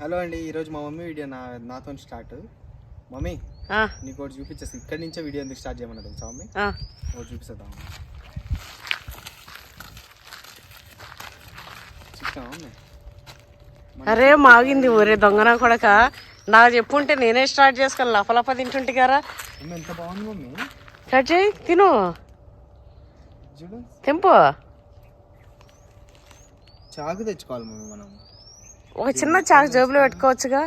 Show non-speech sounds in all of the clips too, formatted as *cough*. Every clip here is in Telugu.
హలో అండి ఈరోజు మా మమ్మీ వీడియో నా నాతో స్టార్ట్. మమ్మీ నీకు ఒకటి చూపించేసి ఇక్కడి నుంచే వీడియో ఎందుకు స్టార్ట్ చేయమన్నా తెలుసా మమ్మీ. ఒకటి చూపిస్తాం అరే మాగింది ఊరే దొంగన కొడక? నాకు చెప్పుంటే నేనే స్టార్ట్ చేసుకొని లపలప తింటుంటే కదా. ఎంత బాగుంది మమ్మీ? కట్ చేయి తిను. తెంపు. చాకు తెచ్చుకోవాలి మమ్మీ మనం. ఒక చిన్న చాకు జేబులో పెట్టుకోవచ్చుగా.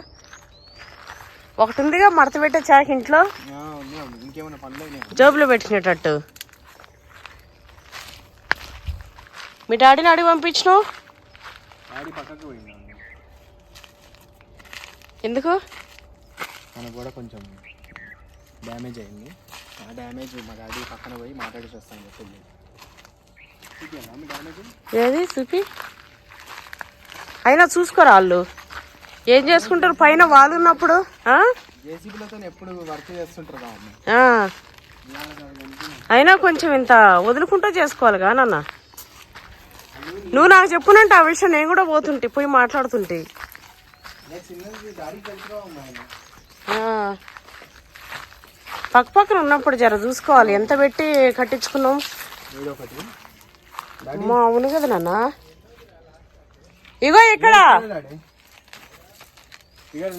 ఒకటి ఉందిగా మడత పెట్టే చాకు ఇంట్లో. జేబులో పెట్టినట్టు మీ డాడీని అడిగి పంపించినావు ఎందుకు? మనకు కూడా కొంచెం డ్యామేజ్ అయింది. ఆ డ్యామేజ్ మా డాడీ పక్కన పోయి మాట్లాడేసి వస్తాను చెప్పింది ఏది? చూపి. అయినా చూసుకోరా వాళ్ళు? ఏం చేసుకుంటారు? పైన వాళ్ళు ఉన్నప్పుడు కానీ అయినా కొంచెం ఇంత వదులుకుంటూ చేసుకోవాలిగా నాన్న. నువ్వు నాకు చెప్పునంటే ఆ విషయం నేను కూడా పోతుంటే పోయి మాట్లాడుతుంటే. పక్క పక్కన ఉన్నప్పుడు జర చూసుకోవాలి. ఎంత పెట్టి కట్టించుకున్నాం? అవును కదా నాన్న. ఇగో ఇక్కడ.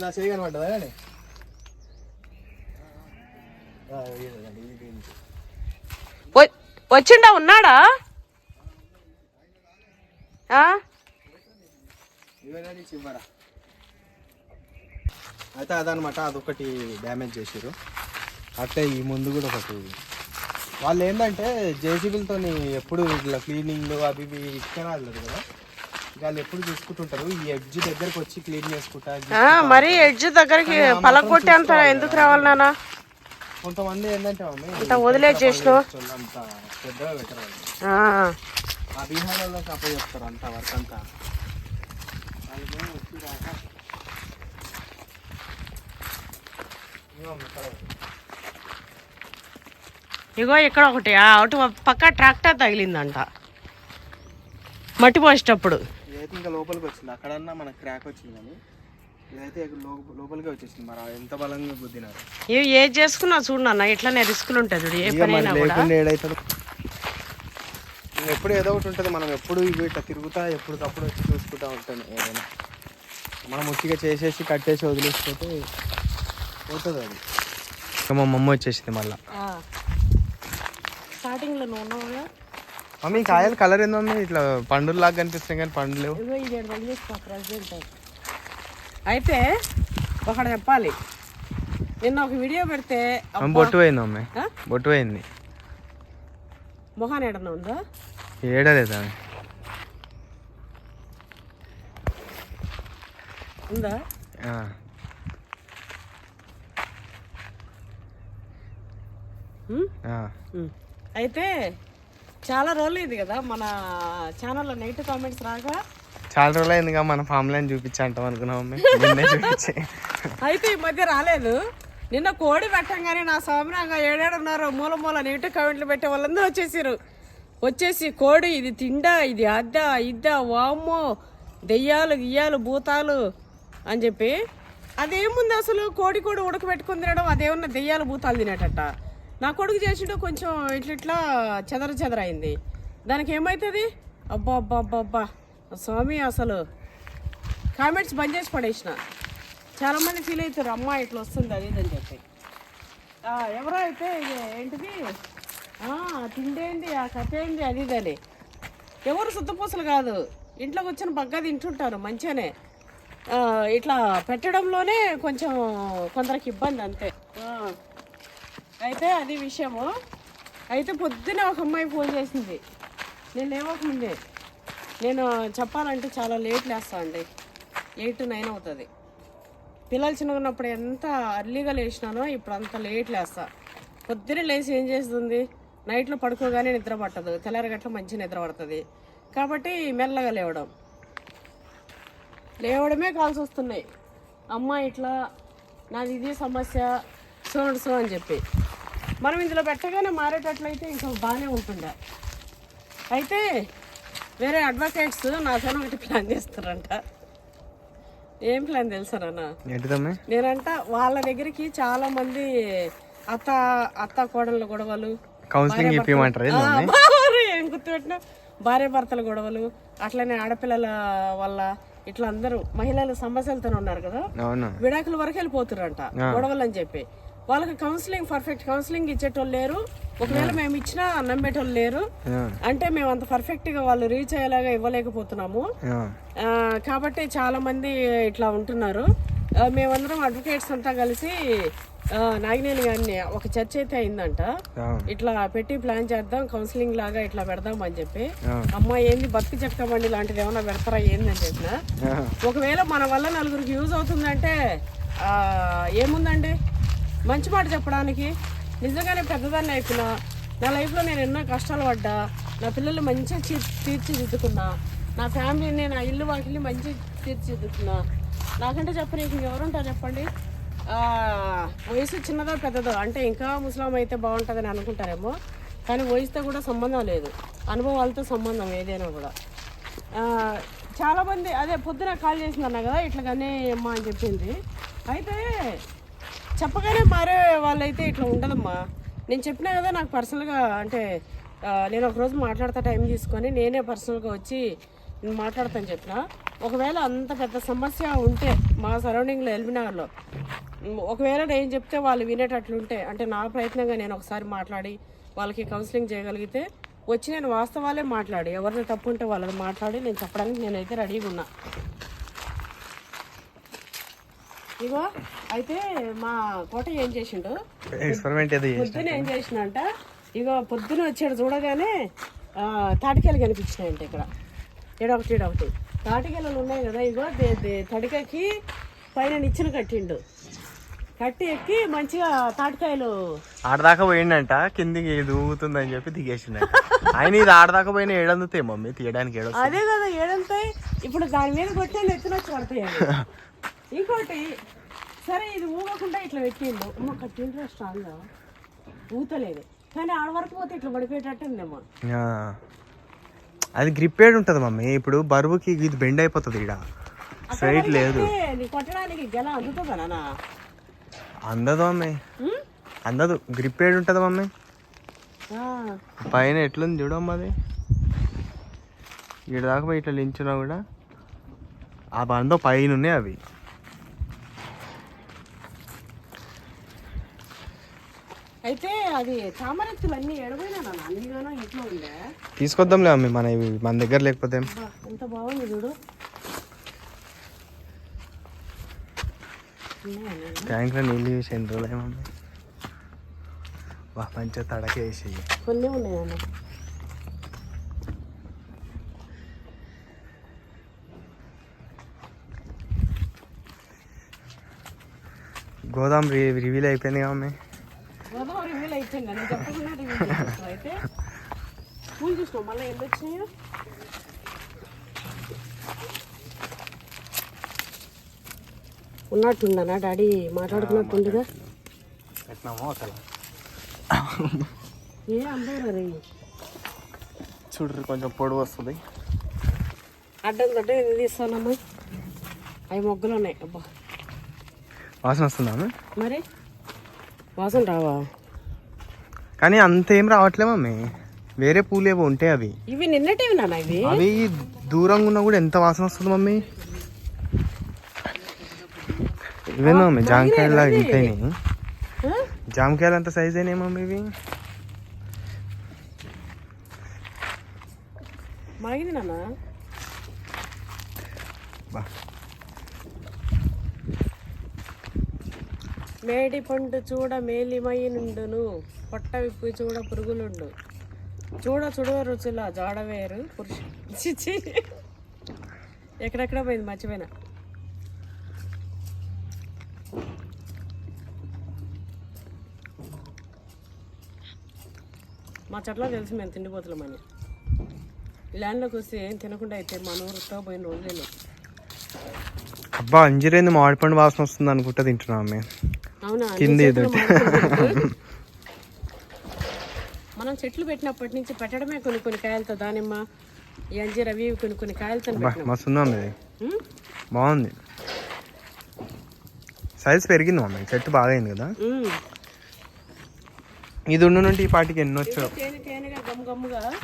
నా చేయి కనబడ్డదా వచ్చిండా ఉన్నాడా? అయితే అదనమాట అదొకటి డ్యామేజ్ చేసారు అట్లే ఈ ముందు కూడా ఒకటి. వాళ్ళు ఏంటంటే జేసీబీలతో ఎప్పుడు ఇట్లా క్లీనింగ్ అవి ఇవి ఇచ్చిన కదా. వాళ్ళు ఎప్పుడు చూసుకుంటుంటారు? ఈ ఎడ్జ్ దగ్గరకు వచ్చి క్లీన్ చేసుకుంటా మరి ఎడ్జ్ దగ్గరికి పలకొట్టి అంత ఎందుకు రావాలి నాన్న? కొంతమంది ఏంటంటే అంత వదిలేసి చేసినావు వాళ్ళు అంత పెద్దగా పెట్టరు ఆ. బీహార్ వాళ్ళకి అప్ప చెప్తారు అంత వర్క్ అంతా. ఇగో ఇక్కడ ఒకటి. అటు పక్క ట్రాక్టర్ తగిలిందంట. మట్టి పోసేటప్పుడు. ఇదైతే ఇంకా లోపలికి వచ్చింది. అక్కడన్నా మనకు క్రాక్ వచ్చింది కానీ ఇదైతే లోపలికే వచ్చేసింది. మరి ఎంత బలంగా గుద్దినారు. ఇవి ఏది చేసుకున్నా చూడు నాన్న ఇట్లానే రిస్కులు ఉంటుంది ఎప్పుడు ఏదో ఒకటి ఉంటుంది మనం ఎప్పుడు ఇవి ఇట్లా తిరుగుతా ఎప్పటికప్పుడు వచ్చి చూసుకుంటా ఉంటాను ఏదైనా. మనం చేసేసి కట్టేసి వదిలేసిపోతే పోతుంది అది. మా మమ్మ వచ్చేసింది మళ్ళీ. స్టార్టింగ్లో నువ్వు మమ్మీ కాయలు కలర్ ఏందో మమ్మీ ఇట్లా పండులు లాగా కనిపిస్తున్నాయి కానీ పండ్లు లేవు. అయితే ఒకటి చెప్పాలి. నిన్న ఒక వీడియో పెడితే బొట్టు పోయింది మమ్మీ ఆ? బొట్టు పోయింది. మొహాన్ ఎడన ఉందా? ఏడలేదు ఉందా. అయితే చాలా రోజులు ఇది కదా మన ఛానల్లో నెగిటివ్ కామెంట్స్ రాగా? చాలా రోజులు అయిందిగా మన ఫామ్ లైన్ చూపించి అంటాం అనుకున్నాం చూపించి. అయితే ఈ మధ్య రాలేదు. నిన్న కోడి పెట్టంగానే నా స్వామినాగా ఏడేడున్నారు మూల మూల నెగిటివ్ కామెంట్లు పెట్టే వాళ్ళందరూ వచ్చేసారు. వచ్చేసి కోడి ఇది తిండా ఇది అద్దా ఇద్దా వామ్మో దెయ్యాలు గియ్యాలు భూతాలు అని చెప్పి. అదేముంది అసలు? కోడి కోడి ఉడకబెట్టుకుని తినడం అదేమన్నా దెయ్యాలు భూతాలు తినేటట్ట? నా కొడుకు చేసిండు కొంచెం ఇట్లా ఇట్లా చెదర చెదర అయింది. దానికి ఏమవుతుంది అబ్బా అబ్బా అబ్బా అబ్బా స్వామి అసలు కామెంట్స్ బంద్ చేసి పడేసిన. చాలామంది ఫీల్ అవుతారు అమ్మ ఇట్లా వస్తుంది అది ఇది అని చెప్పి. ఎవరో అయితే ఇది ఏంటిది? తిండేంది ఆ కథ ఏంది అది ఇది అని. ఎవరు శుద్ధపూసలు కాదు. ఇంట్లోకి వచ్చిన బగ్గా తింటుంటారు మంచిగానే. ఇట్లా పెట్టడంలోనే కొంచెం కొందరికి ఇబ్బంది అంతే. అయితే అది విషయము. అయితే పొద్దున ఒక అమ్మాయి ఫోన్ చేసింది. నేను లేవకముందే నేను చెప్పాలంటే చాలా లేట్ లేస్తా అండి ఎయిట్ నైన్ అవుతుంది. పిల్లలు చిన్నగా ఉన్నప్పుడు ఎంత అర్లీగా లేచినానో ఇప్పుడు అంత లేట్ లేస్తా. పొద్దున లేచి ఏం చేస్తుంది? నైట్లో పడుకోగానే నిద్ర పట్టదు. తెల్లారగట్ల మంచి నిద్ర పడుతుంది. కాబట్టి మెల్లగా లేవడం. లేవడమే కాల్సి వస్తున్నాయి అమ్మ ఇట్లా నాది ఇది సమస్య. చూడు సో అని చెప్పి. మనం ఇందులో పెట్టగానే మారేటట్లయితే ఇంకా బాగానే ఉంటుండే. అయితే వేరే అడ్వకేట్స్ నా సొన ఒకటి ప్లాన్ చేస్తారంట. ఏం ప్లాన్ తెలుసా నాన్న? ఏంటిదమ్మే నేనంట వాళ్ళ దగ్గరికి చాలా మంది అత్త అత్త కోడళ్ళ గొడవలు కౌన్సిలింగ్ ఏం గుర్తుపెట్టినా? భార్య భర్తల గొడవలు అట్లనే ఆడపిల్లల వల్ల ఇట్లా అందరూ మహిళలు సమస్యలతో ఉన్నారు కదా? విడాకుల వరకు వెళ్ళిపోతురంట గొడవలు అని చెప్పి. వాళ్ళకి కౌన్సిలింగ్ పర్ఫెక్ట్ కౌన్సిలింగ్ ఇచ్చేటోళ్ళు లేరు. ఒకవేళ మేము ఇచ్చినా నమ్మేటోళ్ళు లేరు. అంటే మేము అంత పర్ఫెక్ట్గా వాళ్ళు రీచ్ అయ్యేలాగా ఇవ్వలేకపోతున్నాము. కాబట్టి చాలా మంది ఇట్లా ఉంటున్నారు. మేమందరం అడ్వకేట్స్ అంతా కలిసి నాగినేని గారిని ఒక చర్చ అయితే అయిందంట. ఇట్లా పెట్టి ప్లాన్ చేద్దాం కౌన్సిలింగ్ లాగా ఇట్లా పెడదాం అని చెప్పి. అమ్మ ఏంది భక్తి చెక్కబండి లాంటిది ఏమైనా పెడతారా ఏంది అని చెప్పిన? ఒకవేళ మన వల్ల నలుగురికి యూజ్ అవుతుందంటే ఏముందండి? మంచి మాట చెప్పడానికి. నిజంగానే పెద్దదాన్ని అయిపోయినా నా లైఫ్లో నేను ఎన్నో కష్టాలు పడ్డా నా పిల్లలు మంచిగా తీర్చి తీర్చిదిద్దుకున్నా నా ఫ్యామిలీని నా ఇల్లు వాకిల్ని మంచిగా తీర్చిదిద్దుకున్నా. నాకంటే చెప్పని ఇంకెవరుంటారు చెప్పండి? వయసు చిన్నదో పెద్దదో అంటే ఇంకా ముస్లాం అయితే బాగుంటుందని అనుకుంటారేమో కానీ వయసుతో కూడా సంబంధం లేదు. అనుభవాలతో సంబంధం ఏదైనా కూడా. చాలామంది అదే పొద్దున కాల్ చేసిందన్నా కదా ఇట్లా కానీ అమ్మా అని చెప్పింది. అయితే చెప్పగానే మారే వాళ్ళైతే ఇట్లా ఉండదమ్మా నేను చెప్పినా కదా నాకు పర్సనల్గా అంటే నేను ఒకరోజు మాట్లాడతా టైం తీసుకొని నేనే పర్సనల్గా వచ్చి నేను మాట్లాడతాను చెప్పిన. ఒకవేళ అంత పెద్ద సమస్య ఉంటే మా సరౌండింగ్లో ఎల్బినగర్లో ఒకవేళ నేను చెప్తే వాళ్ళు వినేటట్లుంటే అంటే నా ప్రయత్నంగా నేను ఒకసారి మాట్లాడి వాళ్ళకి కౌన్సిలింగ్ చేయగలిగితే వచ్చి నేను వాస్తవాలే మాట్లాడి. ఎవరిని తప్పు ఉంటే వాళ్ళని మాట్లాడి నేను చెప్పడానికి నేనైతే రెడీగా ఉన్నా. ఇగో అయితే మా కోట ఏం చేసిండు? ఎక్స్పెరిమెంట్ పొద్దున ఏం చేసినంట? ఇగో పొద్దున వచ్చాడు చూడగానే తాటికాయలు కనిపించినాయంట ఇక్కడ. ఈడొకటి ఈడొకటి తాటికాయలు ఉన్నాయి కదా ఇగో తడికకి పైన నిచ్చెన కట్టిండు. కట్టి ఎక్కి మంచిగా తాటికాయలు ఆడదాకా పోయిండంట కిందికి దూగుతుందని చెప్పి దిగేసిండంట. ఆయన ఇది ఆడదాకా పోయిన ఏడందుతాయి మమ్మీ తీయడానికి ఏడో అదే కదా ఏడంతాయి. ఇప్పుడు దాని మీద కొట్టే ఎత్తున వచ్చి పడతాయి. *laughs* ఇంకోటి సరే ఇది ఊగకుండా ఇట్లా పెట్టిండు. అమ్మ కట్టిండ్రా స్ట్రాంగ్. ఊతలేదు. కానీ ఆడ వరకు పోతే ఇట్లా పడిపోయేటట్టు ఉందేమో. ఆ. అది గ్రిప్పేడ్ ఉంటుంది మమ్మీ. ఇప్పుడు బరువుకి ఇది బెండ్ అయిపోతుంది ఇక్కడ స్ట్రైట్ లేదు. కొట్టడానికి గెల అందుతుందా అందదు మమ్మీ? అందదు. గ్రిప్పేడ్ ఉంటుంది మమ్మీ. పైన ఎట్లుంది చూడమ్మా అది. ఇక్కడ దాకా పోయి ఇట్లా లించున్నా కూడా. ఆ బందో పైన ఉన్నాయి అవి. అయితే అది తామరెత్తులు అన్ని ఎడబోయినా అన్నిగానో ఇంట్లో ఉండే. తీసుకొద్దాంలే మమ్మీ మన ఇవి మన దగ్గర లేకపోతే ఎంత బాగుంది చూడు? ట్యాంక్లో నీళ్ళు వేసి ఎన్ని రోజులు మమ్మీ వా మంచిగా తడకేసి కొన్ని గోదాం రివీల్ అయిపోయింది కదా గోదావరి వీలు అయిపోయింది. నేను చెప్పకుండా రివ్యూ అయితే పూలు చూసినావు మళ్ళీ ఎన్ని వచ్చినాయో ఉన్నట్టుండనా డాడీ? మాట్లాడుకున్నట్టుండగా ఏ అందరూ రే? చూడరు కొంచెం పొడవు వస్తుంది. అడ్డం తట్టే ఇది తీస్తానమ్మా? అవి మొగ్గలు ఉన్నాయి. అబ్బా. వాసన వస్తుందా? మరి? వాసన రావా? కానీ అంత ఏం రావట్లే మమ్మీ. వేరే పూలు ఏవో ఉంటాయి అవి. ఇవి నిన్నటివి నాన్న ఇవి? అవి దూరంగా ఉన్నా కూడా ఎంత వాసన వస్తుంది మమ్మీ? ఇవేనా మమ్మీ జామకాయలు ఇంతేని? జామకాయలు అంత సైజ్ అయినాయి మమ్మీ ఇవి. మాగింది నాన్న. బా. మేడిపండు చూడ మేలిమై పొట్ట విప్పి చూడ పురుగులుండు. చూడ చూడ రుచుల జాడవేరు పురుషు ఎక్కడెక్కడ పోయింది మర్చిపోయినా. మా చెట్లో తెలుసు మేము తిండిపోతున్నామని ల్యాండ్లోకి వస్తే ఏం తినకుండా అయితే మా ఊరితో పోయిన రోజులు అబ్బా అంజరేంది మామిడిపండు వాసన వస్తుంది అనుకుంటా తింటున్నాం మేము. కింద. *laughs* మనం చెట్లు పెట్టినప్పటి నుంచి పెట్టడమే కొన్ని కొన్ని కాయలతో. దానిమ్మ ఈ అంజీర్ అవి కొన్ని కొన్ని కాయలతో ఇది? బాగుంది. సైజ్ పెరిగింది మమ్మీ చెట్టు బాగా అయింది కదా. ఇది ఉండు నుండి ఈ పాటికి ఎన్ని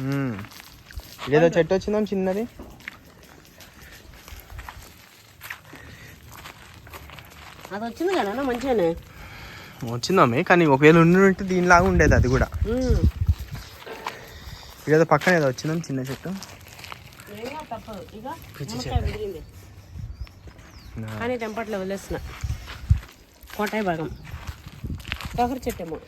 మ్మ్. ఇదేదో చెట్టు వచ్చిందాం చిన్నది? అది వచ్చింది కదా మంచిగానే? వచ్చిందమ్మే కానీ ఒకవేళ ఉండి ఉంటే దీనిలాగా ఉండేది అది కూడా. ఇదేదో పక్కన ఏదో వచ్చిందాం చిన్న చెట్టు. కానీ తెంపట్లో వదిలేస్తున్నా. కోటాయి భాగం. కొబ్బరి చెట్టేమో.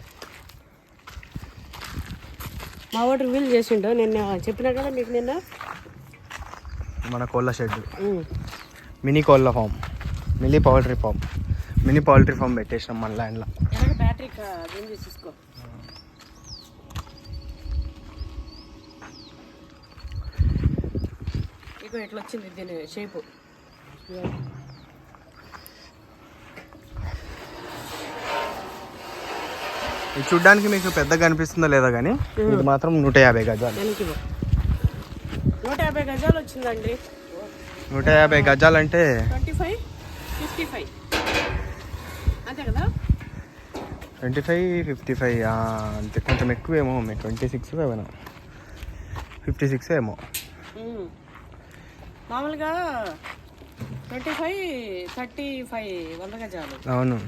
మా వాడు రివీల్ చేసిండు. నిన్న చెప్పినా కదా మీకు నిన్న? మన కోళ్ళ షెడ్. మినీ కోళ్ళ farm. Mini poultry farm. Mini poultry farm పెట్టేసినాం మన ల్యాండ్లో ఎలాగ బ్యాటరీ దీన్ని తీసుకో ఇగో ఇట్లా వచ్చింది దీని షేపు ఇది చూడ్డానికి మీకు పెద్దగా కనిపిస్తుందో లేదో కానీ ఇది మాత్రం నూట యాభై గజాలు. నూట యాభై గజాలు వచ్చిందండి. నూట యాభై గజాలు అంటే ట్వంటీ ఫైవ్ ఫిఫ్టీ ఫైవ్. అంతే కదా? ట్వంటీ ఫైవ్ ఫిఫ్టీ ఫైవ్ అంతే. కొంచెం ఎక్కువేమో మమ్మీ ట్వంటీ సిక్స్ ఏమైనా ఫిఫ్టీ సిక్స్ ఏమో. మామూలుగా ట్వంటీ ఫైవ్ థర్టీ ఫైవ్ వంద గజాలు అవును.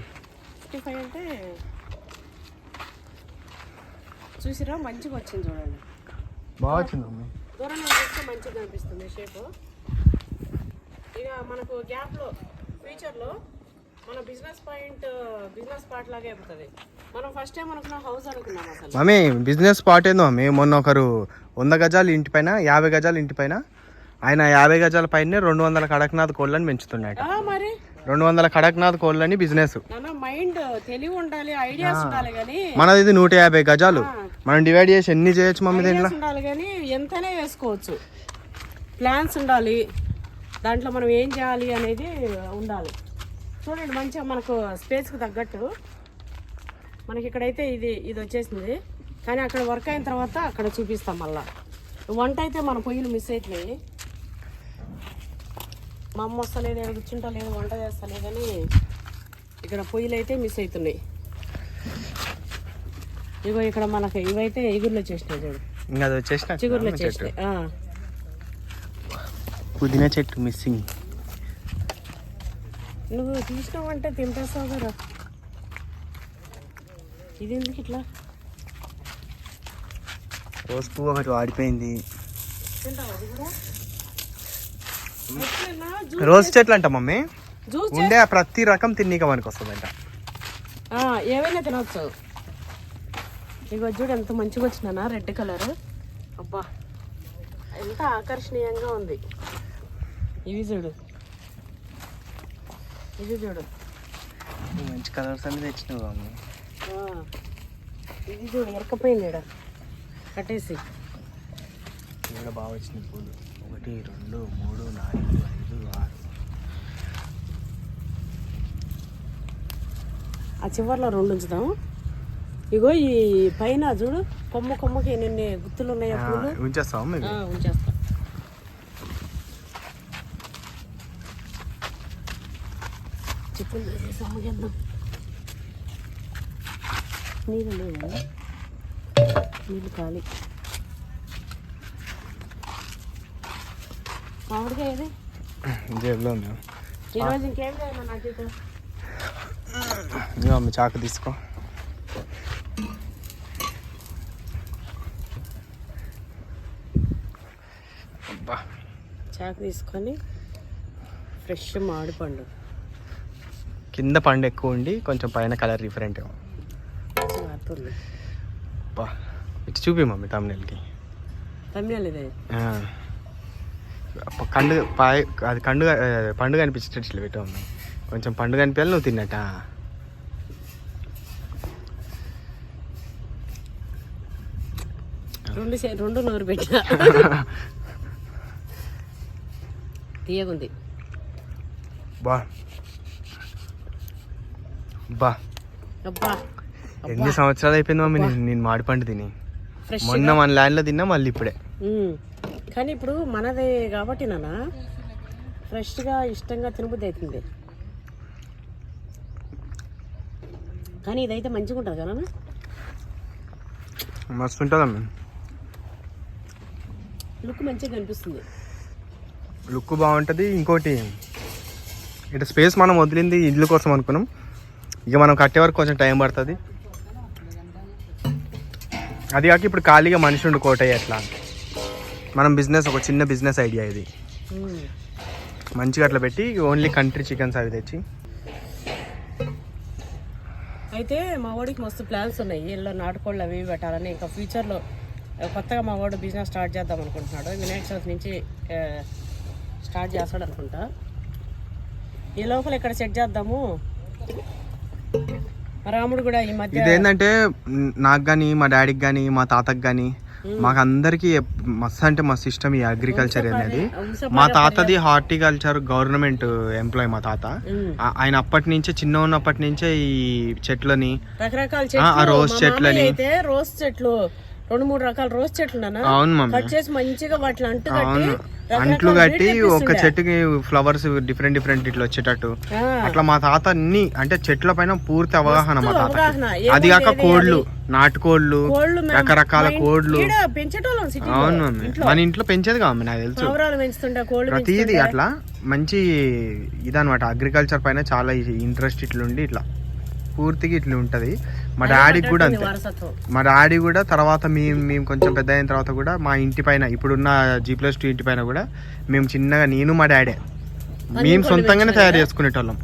ఫిఫ్టీ ఫైవ్ అంటే చూసిరా మంచిగా వచ్చింది చూడండి. బాగా వచ్చింది మమ్మీ దూరం చూస్తే మంచిగా అనిపిస్తుంది షేప్ ఇక మనకు గ్యాప్లో ఫ్యూచర్లో మన బిజినెస్ పాయింట్ బిజినెస్ స్పాట్ లాగే అయిపోతుంది. మనం ఫస్ట్ టైం అనుకున్న హౌస్ అనుకున్నాం అసలు. మమ్మీ బిజినెస్ స్పాట్ ఏందో? మమ్మీ మొన్న ఒకరు వంద గజాలు ఇంటి పైన యాభై గజాలు ఇంటి పైన ఆయన యాభై గజాల పైన రెండు వందల కడక్నాథ్ కోళ్ళని పెంచుతున్నాడు మరి? రెండు వందల కడక్నాథ్ కోళ్ళని బిజినెస్ మైండ్ తెలివి ఉండాలి ఐడియాస్ ఉండాలి కానీ మనది ఇది నూట యాభై గజాలు. మనం డివైడ్ చేసి ఎన్ని చేయొచ్చు మమ్మీ దీంట్లో? ఉండాలి కానీ ఎంతనే వేసుకోవచ్చు. ప్లాన్స్ ఉండాలి. దాంట్లో మనం ఏం చేయాలి అనేది ఉండాలి. చూడండి మంచిగా మనకు స్పేస్కి తగ్గట్టు. మనకి ఇక్కడైతే ఇది ఇది వచ్చేసింది. కానీ అక్కడ వర్క్ అయిన తర్వాత అక్కడ చూపిస్తాం మళ్ళా. వంట అయితే మన పొయ్యిలు మిస్ అవుతున్నాయి మా అమ్మ వస్తలేదు ఏదో కూర్చుంటా లేదు వంట చేస్తలేదని ఇక్కడ పొయ్యిలు అయితే మిస్ అవుతున్నాయి. ఇగో ఇక్కడ మనకి ఇవైతే ఎగురులో చేసినాయి చూడు. ఇంకా అది వచ్చేసిన చిగురులో. పుదీనా చెట్టు మిస్సింగ్ నువ్వు తీసినావంటే తింటేస్తావు కదా ఇది ఎందుకు ఇట్లా? రోజు పువ్వు ఒకటి వాడిపోయింది. రోజు చెట్లు అంట మమ్మీ ఉండే ప్రతి రకం తిన్నీక మనకి వస్తుందంట ఆ, ఏవైనా తినవచ్చు ఇగో చూడు ఎంత మంచిగా వచ్చినా రెడ్ కలర్. అబ్బా ఎంత ఆకర్షణీయంగా ఉంది. ఇవి చూడు. ఇది చూడు. మంచి కలర్స్ అన్ని తెచ్చినావు మమ్మీ ఆ, ఇది చూడు ఎరకపోయింది ఈడ. కట్టేసి. ఇక్కడ బాగా వచ్చినాయి పూలు. ఒకటి రెండు మూడు నాలుగు ఐదు ఆరు. ఆ చివర్లో రెండు ఉంచుదాం. ఇగో ఈ పైన చూడు కొమ్మ కొమ్మకి ఎన్ని గుత్తులు ఉన్నాయో పూలు. ఆ, ఉంచేస్తా. అమ్మగేద్దాం నీళ్ళు లేవా? నీళ్ళు ఖాళీ. మామిడికాయ ఏది? జేబులో ఉంది? ఈరోజు ఇంకేం లేదు ఇదిగో అమ్మ చాకు తీసుకో. అబ్బా. చాకు తీసుకొని ఫ్రెష్ మామిడి పండు. కింద పండు ఎక్కువ ఉండి కొంచెం పైన కలర్ డిఫరెంట్ ఇటు చూపి మమ్మీ తమ్ముళ్ళకి తమిళ ఇదే కండు పాయ అది కండు ఆ, పండు కనిపించేటట్లు పెట్టావు మమ్మీ కొంచెం పండు కనిపించాలి నువ్వు తిన్నట్ట రెండు రెండు నూరు *laughs* తీయగుంది బా. బా అబ్బా. ఎన్ని సంవత్సరాలు అయిపోయింది మమ్మీ? నేను నేను మాడి పండు తిని. మొన్న మన ల్యాండ్లో తిన్నా మళ్ళీ ఇప్పుడే. కానీ ఇప్పుడు మనదే కాబట్టి నాన్న ఫ్రెష్గా ఇష్టంగా తినబుద్ధి అవుతుంది కానీ ఇదైతే మంచిగా ఉంటుంది కదా మస్తు ఉంటుందమ్మా లుక్ మంచిగా కనిపిస్తుంది. లుక్ బాగుంటుంది. ఇంకోటి ఇటు స్పేస్ మనం వదిలింది ఇల్లు కోసం అనుకున్నాం. ఇక మనం కట్టే వరకు కొంచెం టైం పడుతుంది. అది కాక ఇప్పుడు ఖాళీగా మనిషి ఉండి కోటయ్య ఎట్లా మనం బిజినెస్ ఒక చిన్న బిజినెస్ ఐడియా ఇది. మంచిగా అట్లా పెట్టి ఓన్లీ కంట్రీ చికెన్స్ అవి తెచ్చి. అయితే మా వాడికి మస్తు ప్లాన్స్ ఉన్నాయి. వీళ్ళు నాటుకోళ్ళు అవి ఇవి పెట్టాలని. ఇంకా ఫ్యూచర్లో కొత్తగా మా వాడు బిజినెస్ స్టార్ట్ చేద్దాం అనుకుంటున్నాడు. వినాయక చవితి నుంచి స్టార్ట్ చేస్తాడు అనుకుంటా ఈ లోపల ఇక్కడ సెట్ చేద్దాము? రాముడు కూడా ఈ మధ్య ఇదేంటంటే నాకు కానీ మా డాడీకి కానీ మా తాతకి కానీ మాకు అందరికి మస్తు అంటే మస్తు ఇష్టం ఈ అగ్రికల్చర్ అనేది. మా తాతది హార్టికల్చర్ గవర్నమెంట్ ఎంప్లాయ్ మా తాత. ఆయన అప్పటి నుంచే చిన్న ఉన్నప్పటి నుంచే ఈ చెట్లని రకరకాల ఆ, రోజ్ చెట్లని. రోజ్ చెట్లు రెండు మూడు రకాల రోజ్ చెట్లు అవును మమ్మీ. కట్ చేసి మంచిగా వాటిని అంటు కట్టి అంట్లు కట్టి ఒక. చెట్టుకి ఫ్లవర్స్ డిఫరెంట్ డిఫరెంట్ ఇట్లా వచ్చేటట్టు. అట్లా మా తాత అన్ని అంటే చెట్ల పైన పూర్తి అవగాహన మా తాత. అది కాక కోళ్ళు నాటుకోళ్ళు మేము రకరకాల కోళ్ళు. సిటీ అవును మమ్మీ. మన ఇంట్లో పెంచేది కాదు నాకు తెలుసు. ప్రతిదీ అట్లా మంచి ఇదనమాట అగ్రికల్చర్ పైన చాలా ఇంట్రెస్ట్ ఇట్లుండి ఇట్లా. పూర్తిగా ఇట్లా ఉంటది మా డాడీకి కూడా అంతే. మా డాడీ కూడా తర్వాత మేము మేము కొంచెం పెద్ద అయిన తర్వాత కూడా మా ఇంటి పైన ఇప్పుడున్న జీ ప్లస్ టూ ఇంటి పైన కూడా మేము చిన్నగా నేను మా డాడీ. మేము సొంతంగానే తయారు చేసుకునేటోళ్ళం.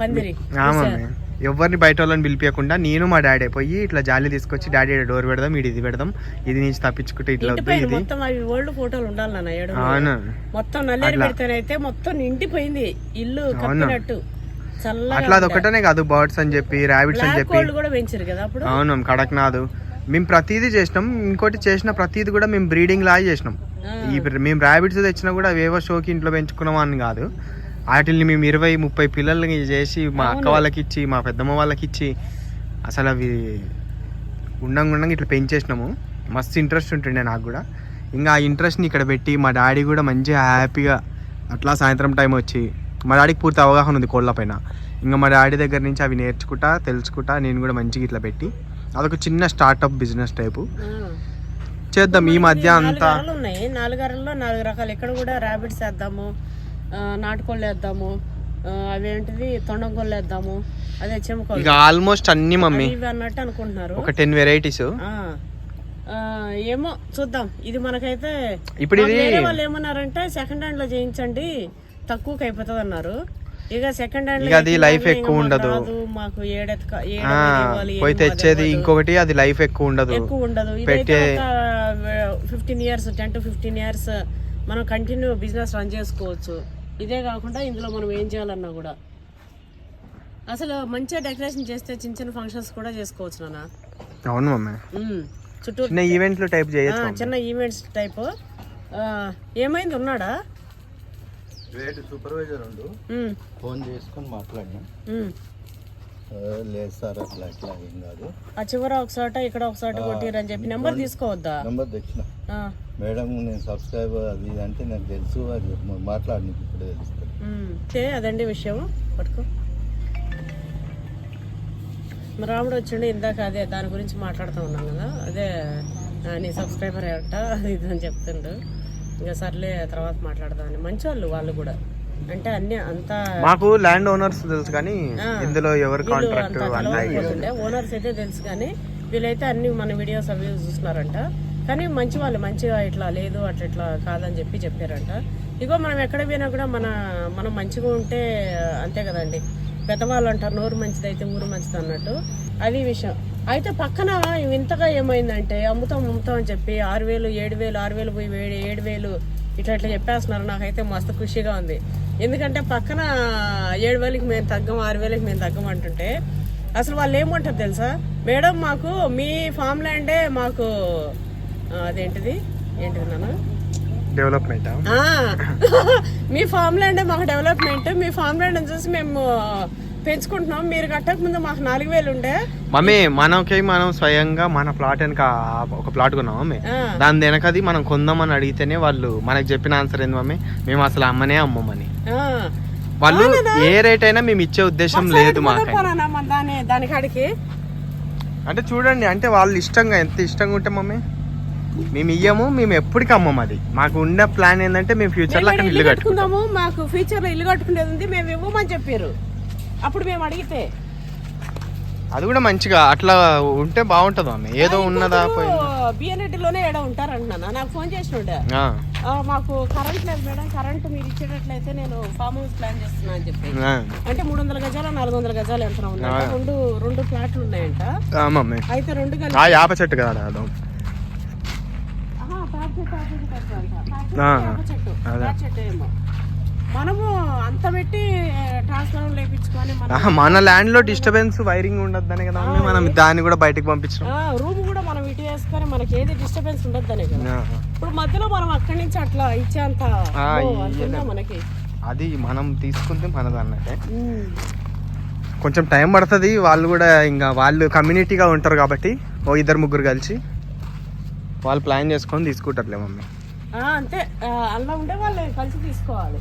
పందిరి ఆ మమ్మీ ఎవరిని బయట వాళ్ళని పిలిపించకుండా నేను మా డాడీ పోయి ఇట్లా జాలి తీసుకొచ్చి డాడీ డోర్ పెడదాం ఇది ఇది పెడదాం ఇది నుంచి తప్పించుకుంటే ఇట్లా ఇంటి ఇది. మొత్తం అవి ఓల్డ్ ఫోటోలు ఉండాలి నాన్న ఏడు అవును. మొత్తం నల్లేరు పెడితేనైతే మొత్తం నిండిపోయింది. ఇల్లు కప్పినట్టు. అట్లా అది ఒకటనే కాదు బర్డ్స్ అని చెప్పి ర్యాబిట్స్ అని చెప్పి. అవును కడక్నాథ్. మేము ప్రతిదీ చేసినాం ఇంకోటి చేసిన ప్రతిదీ కూడా మేము బ్రీడింగ్ లాగా చేసినాం. ఈ మేము ర్యాబిట్స్ తెచ్చినా కూడా అవేవో షోకి ఇంట్లో పెంచుకున్నాం అని కాదు. వాటిని మేము ఇరవై ముప్పై పిల్లలకి చేసి మా అక్క వాళ్ళకి ఇచ్చి మా పెద్దమ్మ వాళ్ళకి ఇచ్చి అసలు అవి ఉండంగా ఉండంగా ఇట్లా పెంచేసినాము. మస్తు ఇంట్రెస్ట్ ఉంటుండే నాకు కూడా. ఇంకా ఆ ఇంట్రెస్ట్ని ఇక్కడ పెట్టి మా డాడీ కూడా మంచిగా హ్యాపీగా అట్లా సాయంత్రం టైం వచ్చి మా డాడీకి పూర్తి అవగాహన ఉంది కోళ్ళ పైన. ఇంకా మా డాడీ దగ్గర నుంచి అవి నేర్చుకుంటా తెలుసుకుంటా నేను కూడా మంచిగా ఇట్లా పెట్టి. అదొక చిన్న స్టార్టప్ బిజినెస్ టైపు. చేద్దాం ఈ మధ్య అంతా. ఉన్నాయి. నాలుగు అరల్లో నాలుగు రకాలు. ఇక్కడ కూడా ర్యాబిట్స్ వేద్దాము నాటుకోళ్ళు వేద్దాము అవేంటిది తొండంకోళ్ళు వేద్దాము. అదే చెమకోళ్ళు. ఇక ఆల్మోస్ట్ అన్ని మమ్మీ. ఇవి అన్నట్టు అనుకుంటున్నారు. ఒక టెన్ వెరైటీస్ ఏమో చూద్దాం. ఇది మనకైతే ఇప్పుడు వాళ్ళు ఏమన్నారంటే సెకండ్ హ్యాండ్లో చేయించండి. తక్కువకి అయిపోతుంది అన్నారు ఇక సెకండ్ హ్యాండ్ అది life ఎక్కువ ఉండదు. మాకు ఏడెత్క పోయి తెచ్చేది ఇంకొకటి అది లైఫ్ ఎక్కువ ఉండదు. ఎక్కువ ఉండదు పెట్టే- fifteen years ten to fifteen years మనం కంటిన్యూ బిజినెస్ రన్ చేసుకోవచ్చు. ఇదే కాకుండా ఇందులో మనం ఏం చేయాలన్నా కూడా. అసలు మంచిగా డెకరేషన్ చేస్తే చిన్న చిన్న ఫంక్షన్స్ కూడా చేసుకోవచ్చు నాన్న. అవును మమ్మీ. చుట్టూ చిన్న ఈవెంట్లు టైప్ చేయొచ్చు చిన్న ఈవెంట్స్ టైప్ ఏమైంది ఉన్నాడా? రేటు సూపర్వైజర్ ఉండు. ఫోన్ చేసుకొని మాట్లాడినా ఉమ్. "ఆ, లేదు సార్ అట్లా అట్లా ఏం కాదు. ఆ చివర ఒకసాట ఇక్కడ ఒకసాట కొట్టిరని చెప్పి నెంబర్ తీసుకోవద్దా? నెంబర్ తెచ్చిన. మేడం నేను సబ్స్క్రైబ్ అది అంటే నాకు తెలుసు అది మాట్లాడి నీకు ఇప్పుడే తెలుస్తుంది. ఏ, అదండి విషయం. పట్టుకో. రాముడు వచ్చిండు ఇందాక అదే దాని గురించి మాట్లాడుతూ ఉన్నాం కదా అదే నీ సబ్స్క్రైబర్ అది ఇది అని చెప్తుండు. ఇంకా సర్లే తర్వాత మాట్లాడదామని. మంచి వాళ్ళు వాళ్ళు కూడా. అంటే అన్ని అంతా మాకు ల్యాండ్ ఓనర్స్ తెలుసు కానీ. ఇందులో ఎవరు కాంట్రాక్ట్ ఓనర్స్ అయితే తెలుసు కానీ వీళ్ళైతే అన్ని మన వీడియోస్ అవి చూస్తున్నారంట. కానీ మంచి వాళ్ళు మంచిగా ఇట్లా లేదు అట్లా ఇట్లా కాదని చెప్పి చెప్పారంట. ఇగో మనం ఎక్కడ పోయినా కూడా మన మనం మంచిగా ఉంటే అంతే కదండి. పెద్దవాళ్ళు అంటారు నోరు మంచిది అయితే ఊరు మంచిది అన్నట్టు. అది విషయం. అయితే పక్కన వింతగా ఏమైందంటే అమ్ముతాం అమ్ముతాం అని చెప్పి ఆరు వేలు ఏడు వేలు ఆరు వేలు పోయి వేడి ఏడు వేలు ఇట్లా ఇట్లా చెప్పేస్తున్నారు. నాకైతే మస్తు ఖుషిగా ఉంది. ఎందుకంటే పక్కన ఏడు వేలకి మేము తగ్గం ఆరు వేలకి మేము తగ్గం అంటుంటే అసలు వాళ్ళు ఏమంటారు తెలుసా? మేడం మాకు మీ ఫామ్ ల్యాండే మాకు అదేంటిది? ఏంటిది నాన్న? డెవలప్మెంట్ *laughs* మీ ఫామ్ ల్యాండే మాకు డెవలప్మెంట్ మీ ఫామ్ ల్యాండ్ చూసి మేము పెంచుకుంటున్నాం. మీరు కట్టక ముందు మాకు నాలుగు వేలు ఉండే. మమ్మీ మనకి మనం స్వయంగా మన ప్లాట్ వెనక ఒక ప్లాట్ కొన్నాం మమ్మీ. దాని వెనకది మనం కొందామని అడిగితేనే వాళ్ళు మనకు చెప్పిన ఆన్సర్ ఏంది మమ్మీ? మేము అసలు అమ్మనే అమ్మమని వాళ్ళు ఏ రేట్ అయినా మేము ఇచ్చే ఉద్దేశం లేదు మాకు దాని కాడికి? అంటే చూడండి అంటే వాళ్ళు ఇష్టంగా ఎంత ఇష్టంగా ఉంటే మమ్మీ? మేము ఇయ్యము మేము ఎప్పటికీ అమ్మం అది. మాకు ఉన్న ప్లాన్ ఏంటంటే మేము ఫ్యూచర్లో అక్కడ ఇల్లు కట్టుకుందాము మాకు ఫ్యూచర్లో ఇల్లు కట్టుకునేది ఉంది మేము ఇవ్వమని చెప్పారు. అప్పుడు మేము అడిగితే అది కూడా మంచిగా అట్లా ఉంటే బాగుంటది మమ్మీ ఏదో ఉన్నదా బిఎన్ఎడ్లోనే ఏడో ఉంటారు అంటున్నాను నాకు ఫోన్ చేసి ఉండే ఆ, ఆ, మాకు కరెంట్ లేదు మేడం కరెంట్ మీరు ఇచ్చేటట్లయితే నేను ఫామ్ హౌస్ ప్లాన్ చేస్తున్నా అని చెప్పి అంటే మూడు వందల గజాలు నాలుగు వందల గజాలు ఎంత ఉందంట రెండు రెండు ఫ్లాట్లు ఉన్నాయంట. అయితే రెండు కలిసి యాప చెట్టు కదా చెట్టు ఏమో. మనము అంత పెట్టి ట్రాన్స్ఫార్మర్ లేపించుకొని మన ల్యాండ్లో డిస్టర్బెన్స్ వైరింగ్ ఉండొద్దనే కదా మనం దాన్ని కూడా బయటకు పంపించడం. రూమ్ కూడా మనం ఇటు వేసుకొని మనకి ఏది డిస్టర్బెన్స్ ఉండద్దనే కదా. ఇప్పుడు మధ్యలో మనం అక్కడి నుంచి అట్లా ఇచ్చేంత మనకి. అది మనం తీసుకుంది మనది అన్నట్టే ఉమ్. కొంచెం టైం పడుతుంది వాళ్ళు కూడా ఇంకా వాళ్ళు కమ్యూనిటీగా ఉంటారు కాబట్టి ఓ ఇద్దరు ముగ్గురు కలిసి వాళ్ళు ప్లాన్ చేసుకొని తీసుకుంటారులే మమ్మీ. అంతే. ఆ, అందులో ఉండే వాళ్ళు కలిసి తీసుకోవాలి.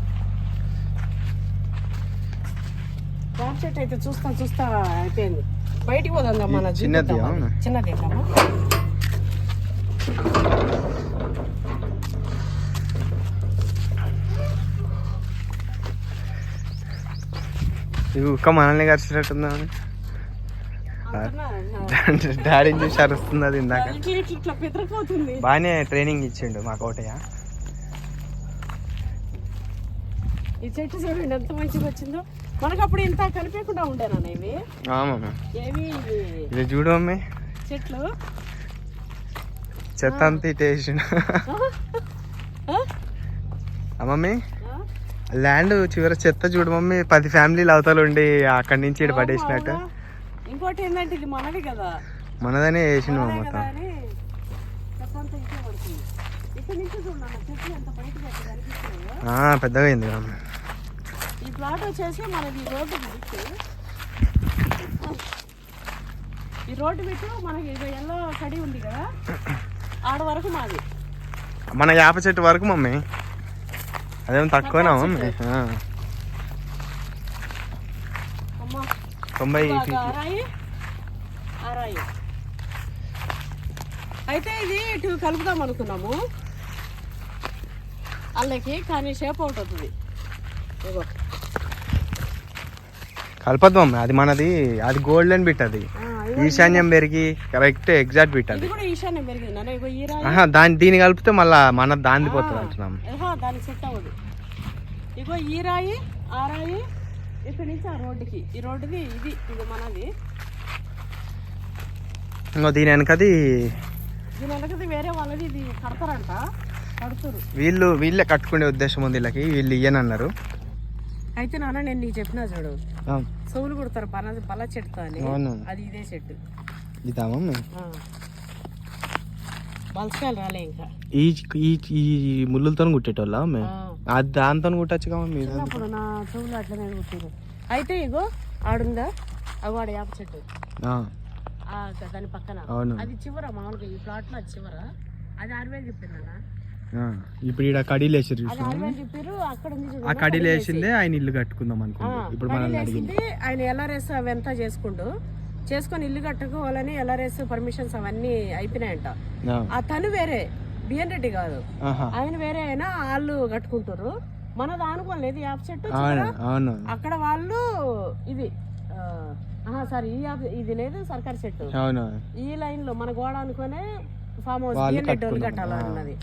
చెట్టు అయితే చూస్తా చూస్తా అయిపోయింది. బయటికి పోదా మన చిన్నది? చిన్నది అమ్మా ఒక్క మనల్ని గడిచినట్టుందా డాడీని చూసి అరుస్తుంది అది ఇందాక? బాగానే ట్రైనింగ్ ఇచ్చిండు మా కోటయ్య ఈ చెట్టు చూడండి ఎంత మంచిగా వచ్చిందో. మనకు అప్పుడు ఇంత కనిపించకుండా ఉండేనా ఇవి ఏవి? ఇది చూడు మమ్మీ చెట్లు. చెత్త అంతా ఇటేసిండు ఆ? ఆ? మమ్మీ ఆ? ల్యాండ్ చివరి చెత్త చూడు మమ్మీ. పది ఫ్యామిలీలు అవతల ఉండి అక్కడి నుంచి ఇటు పడేసినట్టు? ఇంకోటి ఏంటంటే ఇది మనది కదా. మనదనే వేసిండు మనదే మొత్తం పెద్దగా అయింది మమ్మీ ఈ ప్లాట్ వచ్చేసి మనది ఈ రోడ్డు బిట్టు ఈ రోడ్డు బిట్టు మనకి ఇది ఎల్లో కడి ఉంది కదా. ఆడ వరకు మాది. మన యాప చెట్టు వరకు మమ్మీ. అదేం తక్కువనా మమ్మీ? తొంభై అయితే ఇది ఇటు కలుపుదాం అనుకున్నాము. అల్లకి కానీ షేప్ అవుట్ అవుతుంది. మమ్మీ అది మనది అది గోల్డెన్ బిట్ అది. ఈశాన్యం పెరిగి కరెక్ట్ ఎగ్జాక్ట్ బిట్ అది. దాని దీన్ని కలిపితే మళ్ళా మన దాన్ని పోతుంది అంటున్నాం. ఏహా, దానికి సెట్ అవ్వదు. ఇగో ఈ రాయి ఆ రాయి ఇక్కడి నుంచి ఆ రోడ్డుకి. ఈ రోడ్డుది ఇది ఇది మనది. ఇంకో దీని వెనకది దీని వెనకది వేరే వాళ్ళది ఇది కడతారంట. కడుతురు. వీళ్ళు వీళ్ళే కట్టుకునే ఉద్దేశం ఉంది వీళ్ళకి వీళ్ళు ఇయ్యనన్నారు. అయితే నాన్న నేను నీకు చెప్పినా చూడు. సౌలు కుడతారు పన పల్ల చెట్టుతో అని. అది ఇదే చెట్టు. ఇదా బలసకాయలు రాలే ఇంకా. ఈ ఈ ఈ ముళ్ళులతో కుట్టేటోళ్ళ. అది దాంతో కుట్టచ్చు కదా మమ్మీ చిన్నప్పుడు నా చెవులు అట్లనే కుట్టారు అయితే ఇగో ఆడుందా? అగో ఆడ యాప చెట్టు. దాని పక్కన. అది చివర మామూలుగా ఈ ప్లాట్లో అది చివర. అది ఆరు వేలు చెప్పిందన్నా ఇప్పుడు ఇక్కడ కడీలు వేసారు ఆ కడీలు వేసిందే ఆయన ఇల్లు కట్టుకుందాం అనుకుంది. ఇప్పుడు మనల్ని అడిగింది. వేసింది ఆయన ఎల్ఆర్ఎస్ అవంతా చేసుకుంటూ. చేసుకొని ఇల్లు కట్టుకోవాలని ఎల్ఆర్ఎస్ పర్మిషన్స్ అవన్నీ అయిపోయినాయంట. ఆ, తను వేరే బిఎన్ రెడ్డి కాదు. ఆయన వేరే అయినా వాళ్ళు కట్టుకుంటారు మనది ఆనుకోలేదు యాప్ చెట్టు అక్కడ వాళ్ళు ఇది సారీ ఈ యాప్ ఇది లేదు సర్కారీ చెట్టు అవును. ఈ లైన్లో మన గోడ అనుకునే ఫామ్ హౌస్ బిఎన్ రెడ్డి వాళ్ళు. కట్టాలన్నది.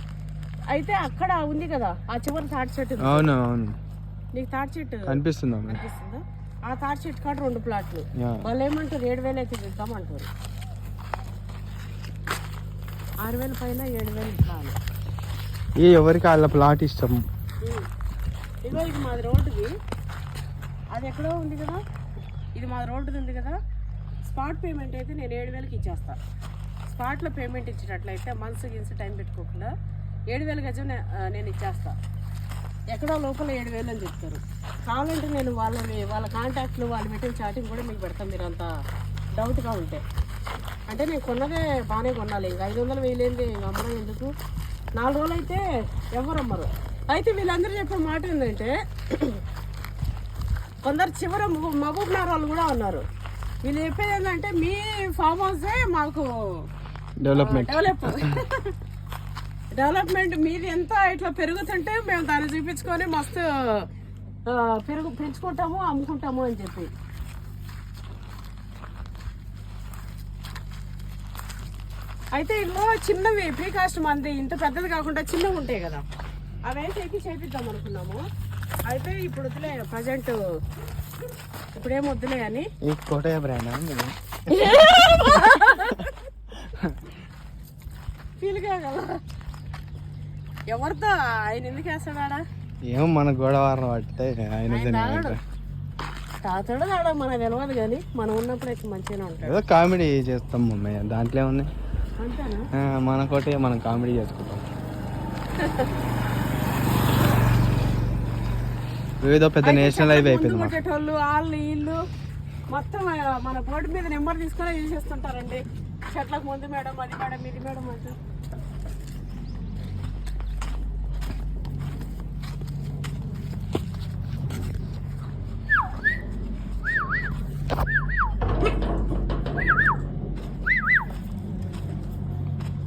అయితే అక్కడ ఉంది కదా ఆ చివరి తాటి చెట్టు. అవును అవును. నీకు తాటి చెట్టు కనిపిస్తుంది కనిపిస్తుందా? ఆ తాటి చెట్టు కాడ రెండు ప్లాట్లు. వాళ్ళు ఏమంటారు ఏడు వేలు అయితే ఇద్దామంటారు. ఆరు వేల పైన ఏడు వేలు ఇవ్వాలి. ఏ ఎవరికి వాళ్ళ ప్లాట్ ఇష్టం? ఇదిగో ఇది మాది రోడ్డుది. అది ఎక్కడో ఉంది కదా? ఇది మాది రోడ్డుది ఉంది కదా? స్పాట్ పేమెంట్ అయితే నేను ఏడు వేలకి ఇచ్చేస్తా. స్పాట్లో పేమెంట్ ఇచ్చినట్లయితే మంత్స్ గిన్స్ టైం పెట్టుకోకుండా ఏడు వేల గజం నేను ఇచ్చేస్తా. ఎక్కడో లోపల ఏడు వేలు అని చెప్తారు. కావాలంటే నేను వాళ్ళని వాళ్ళ కాంటాక్ట్లు వాళ్ళు పెట్టిన చాటింగ్ కూడా మీకు పెడతాను మీరు అంత డౌట్గా ఉంటే. అంటే నేను కొన్నదే బాగానే కొనాలి ఇంకా ఐదు వందలు వేయలేంది ఇంకా అమ్మడం ఎందుకు? నాలుగు రోజులు అయితే ఎవరు అమ్మరు? అయితే వీళ్ళందరూ చెప్పే మాట ఏంటంటే కొందరు చివర మహబూ- మహబూబ్ వాళ్ళు కూడా ఉన్నారు. వీళ్ళు చెప్పేది ఏంటంటే మీ ఫామ్ హౌసే మాకు డెవలప్మెంట్ డెవలప్ డెవలప్మెంట్ మీది ఎంత ఇట్లా పెరుగుతుంటే మేము దాన్ని చూపించుకొని మస్తు పెరుగు పెంచుకుంటాము అమ్ముకుంటాము అని చెప్పి. అయితే ఇందులో చిన్నవి ప్రీకాస్ట్ మంది ఇంత పెద్దది కాకుండా చిన్నవి ఉంటాయి కదా. అవేం చేసి చేపిద్దాం అనుకున్నాము. అయితే ఇప్పుడు వద్దులే ప్రజెంట్ ఇప్పుడేం వద్దులే అని. ఈ కోటయ్య బ్రాండ్ *laughs* ఫీల్ కదా. ఎవరితో? ఆయన ఎందుకు వేస్తాడా ఏమో మన గోడవారం పడితే ఆయన తాగుతాడో తాగడో మనకు తెలియదు కానీ మనం ఉన్నప్పుడు అయితే మంచిగానే ఉంటాడు. ఏదో కామెడీ చేస్తాం మమ్మీ. దాంట్లో ఏముంది? ఆ, మన మనం కామెడీ చేసుకుంటాం. ఏదో పెద్ద నేషనల్ హైవే అయిపోయింది కొట్టేటోళ్ళు వాళ్ళు వీళ్ళు మొత్తం మన బోర్డు మీద నెంబర్ తీసుకొని చేసేస్తుంటారండి చెట్లకు ముందు మేడం అది మేడం ఇది మేడం అంటూ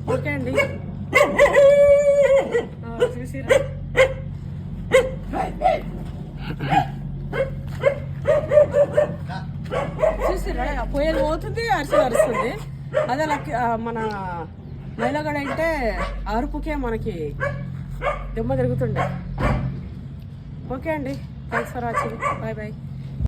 ఓకే అండి ఆ, చూసిరా చూసిరా పోయేది పోతుంది అరిసెలు అరుస్తుంది అదే లక్ ఆ, మన మైలగడ అంటే అరుపుకే మనకి దెమ్మ తిరుగుతుండే ఓకే అండి. Thanks for watching bye bye